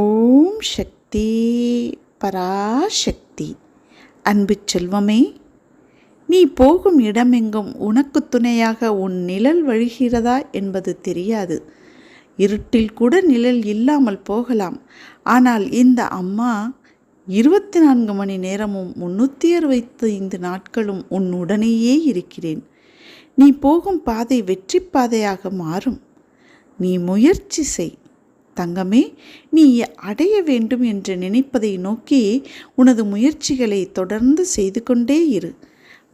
ஓம் சக்தி பராசக்தி. அன்பு செல்வமே நீ போகும் இடமெங்கும் உனக்கு துணையாக உன் நிழல் வழிகிறதா என்பது தெரியாது. இருட்டில் கூட நிழல் இல்லாமல் போகலாம். ஆனால் இந்த அம்மா இருபத்தி நான்கு மணி நேரமும் முன்னூற்றி அறுபத்தி ஐந்து நாட்களும் உன்னுடனேயே இருக்கிறேன். நீ போகும் பாதை வெற்றி பாதையாக மாறும். நீ முயற்சி செய். தங்கமே நீ அடைய வேண்டும் என்று நினைப்பதை நோக்கி உனது முயற்சிகளை தொடர்ந்து செய்து கொண்டே இரு.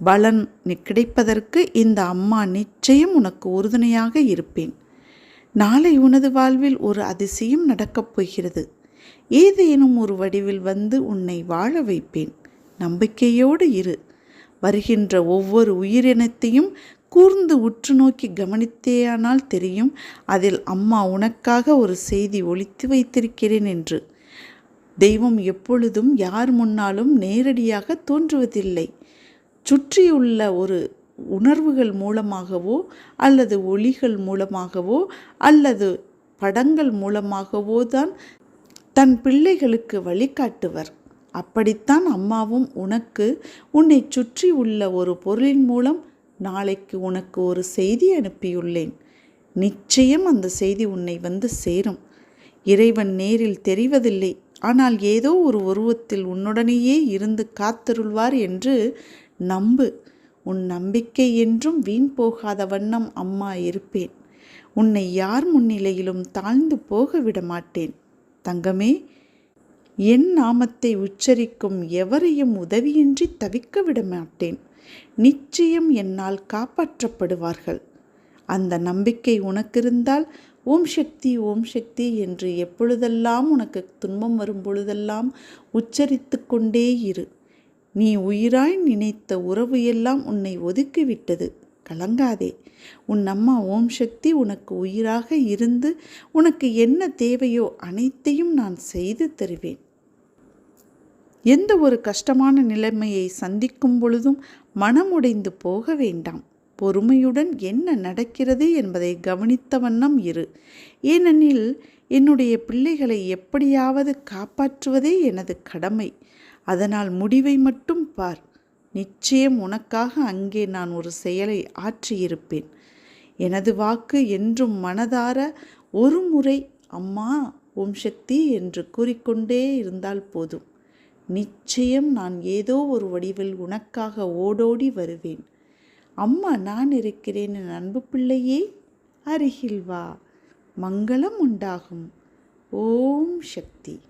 பலன் கிடைப்பதற்கு இந்த அம்மா நிச்சயம் உனக்கு உறுதுணையாக இருப்பேன். நாளை உனது வாழ்வில் ஒரு அதிசயம் நடக்கப் போகிறது. ஏதேனும் ஒரு வடிவில் வந்து உன்னை வாழ வைப்பேன். நம்பிக்கையோடு இரு. வருகின்ற ஒவ்வொரு உயிரினத்தையும் கூர்ந்து உற்று நோக்கி கவனித்தேயானால் தெரியும் அதில் அம்மா உனக்காக ஒரு செய்தி ஒழித்து வைத்திருக்கிறேன் என்று. தெய்வம் எப்பொழுதும் யார் முன்னாலும் நேரடியாக தோன்றுவதில்லை. சுற்றியுள்ள ஒரு உணர்வுகள் மூலமாகவோ அல்லது ஒளிகள் மூலமாகவோ அல்லது படங்கள் மூலமாகவோ தான் தன் பிள்ளைகளுக்கு வழிகாட்டுவர். அப்படித்தான் அம்மாவும் உனக்கு உன்னை சுற்றி உள்ள ஒரு பொருளின் மூலம் நாளைக்கு உனக்கு ஒரு செய்தி அனுப்பியுள்ளேன். நிச்சயம் அந்த செய்தி உன்னை வந்து சேரும். இறைவன் நேரில் தெரிவதில்லை. ஆனால் ஏதோ ஒரு உருவத்தில் உன்னுடனேயே இருந்து காத்தருள்வார் என்று நம்பு. உன் நம்பிக்கை என்றும் வீண் போகாத வண்ணம் அம்மா இருப்பேன். உன்னை யார் முன்னிலையிலும் தாழ்ந்து போக விட மாட்டேன் தங்கமே என் நாமத்தை உச்சரிக்கும் எவரையும் உதவியின்றி தவிக்க விட மாட்டேன் நிச்சயம் என்னால் காப்பாற்றப்படுவார்கள். அந்த நம்பிக்கை உனக்கிருந்தால் ஓம் சக்தி ஓம் சக்தி என்று எப்பொழுதெல்லாம் உனக்கு துன்பம் வரும் பொழுதெல்லாம் உச்சரித்து கொண்டே இரு. நீ உயிராய் நினைத்த உறவு எல்லாம் உன்னை ஒதுக்கிவிட்டது. கலங்காதே. உன் அம்மா ஓம் சக்தி உனக்கு உயிராக இருந்து உனக்கு என்ன தேவையோ அனைத்தையும் நான் செய்து தருவேன். எந்த ஒரு கஷ்டமான நிலைமையை சந்திக்கும் பொழுதும் மனமுடைந்து போக வேண்டாம். பொறுமையுடன் என்ன நடக்கிறது என்பதை கவனித்த வண்ணம் இரு. ஏனெனில் என்னுடைய பிள்ளைகளை எப்படியாவது காப்பாற்றுவதே எனது கடமை. அதனால் முடிவை மட்டும் பார். நிச்சயம் உனக்காக அங்கே நான் ஒரு செயலை ஆற்றியிருப்பேன். எனது வாக்கு என்றும் மனதார ஒரு முறை அம்மா ஓம் சக்தி என்று கூறிக்கொண்டே இருந்தால் போதும். நிச்சயம் நான் ஏதோ ஒரு வடிவில் உனக்காக ஓடோடி வருவேன். அம்மா நான் இருக்கிறேன் என் அன்பு பிள்ளையே அருகில் வா. மங்களம் உண்டாகும். ஓம் சக்தி.